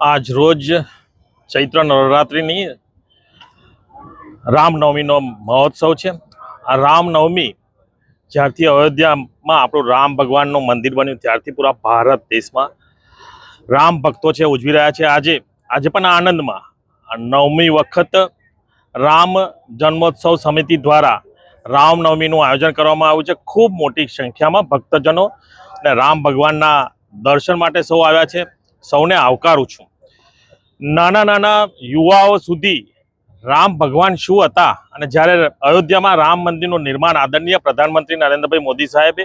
આજ રોજ ચૈત્ર નવરાત્રિની રામનવમીનો મહોત્સવ છે. આ રામનવમી જ્યારથી અયોધ્યામાં આપણું રામ ભગવાનનું મંદિર બન્યું, ત્યારથી પૂરા ભારત દેશમાં રામ ભક્તો છે, ઉજવી રહ્યા છે. આજે આજે પણ આનંદમાં નવમી વખત રામ જન્મોત્સવ સમિતિ દ્વારા રામનવમીનું આયોજન કરવામાં આવ્યું છે. ખૂબ મોટી સંખ્યામાં ભક્તજનો અને રામ ભગવાનના દર્શન માટે સૌ આવ્યા છે. સૌને આવકારું છું. નાના નાના યુવાઓ સુધી રામ ભગવાન શું હતા અને જ્યારે અયોધ્યામાં રામ મંદિરનું નિર્માણ આદરણીય પ્રધાનમંત્રી નરેન્દ્રભાઈ મોદી સાહેબે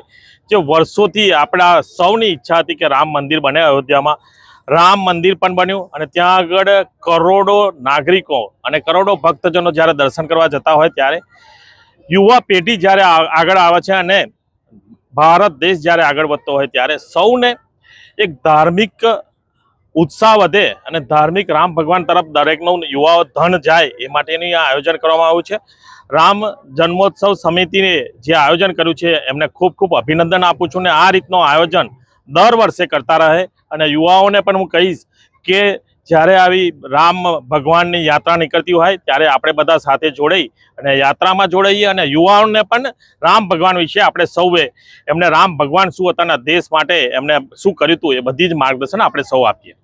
જે વર્ષોથી આપણા સૌની ઈચ્છા હતી કે રામ મંદિર બને અયોધ્યામાં. રામ મંદિર પણ બન્યું અને ત્યાં આગળ કરોડો નાગરિકો અને કરોડો ભક્તજનો જ્યારે દર્શન કરવા જતા હોય ત્યારે યુવા પેઢી જ્યારે આગળ આવે છે અને ભારત દેશ જ્યારે આગળ વધતો હોય ત્યારે સૌને એક ધાર્મિક ઉત્સાહ વધે અને ધાર્મિક રામ ભગવાન તરફ દરેકનું યુવાઓ ધન જાય એ માટેની આ આયોજન કરવામાં આવ્યું છે. રામ જન્મોત્સવ સમિતિએ જે આયોજન કર્યું છે એમને ખૂબ ખૂબ અભિનંદન આપું છું ને આ રીતનું આયોજન દર વર્ષે કરતા રહે અને યુવાઓને પણ હું કહીશ કે જ્યારે આવી રામ ભગવાનની યાત્રા નીકળતી હોય ત્યારે આપણે બધા સાથે જોડાઈ અને યાત્રામાં જોડાઈએ અને યુવાઓને પણ રામ ભગવાન વિશે આપણે સૌએ એમને રામ ભગવાન શું હતા દેશ માટે એમને શું કર્યું હતું એ બધી જ માર્ગદર્શન આપણે સૌ આપીએ.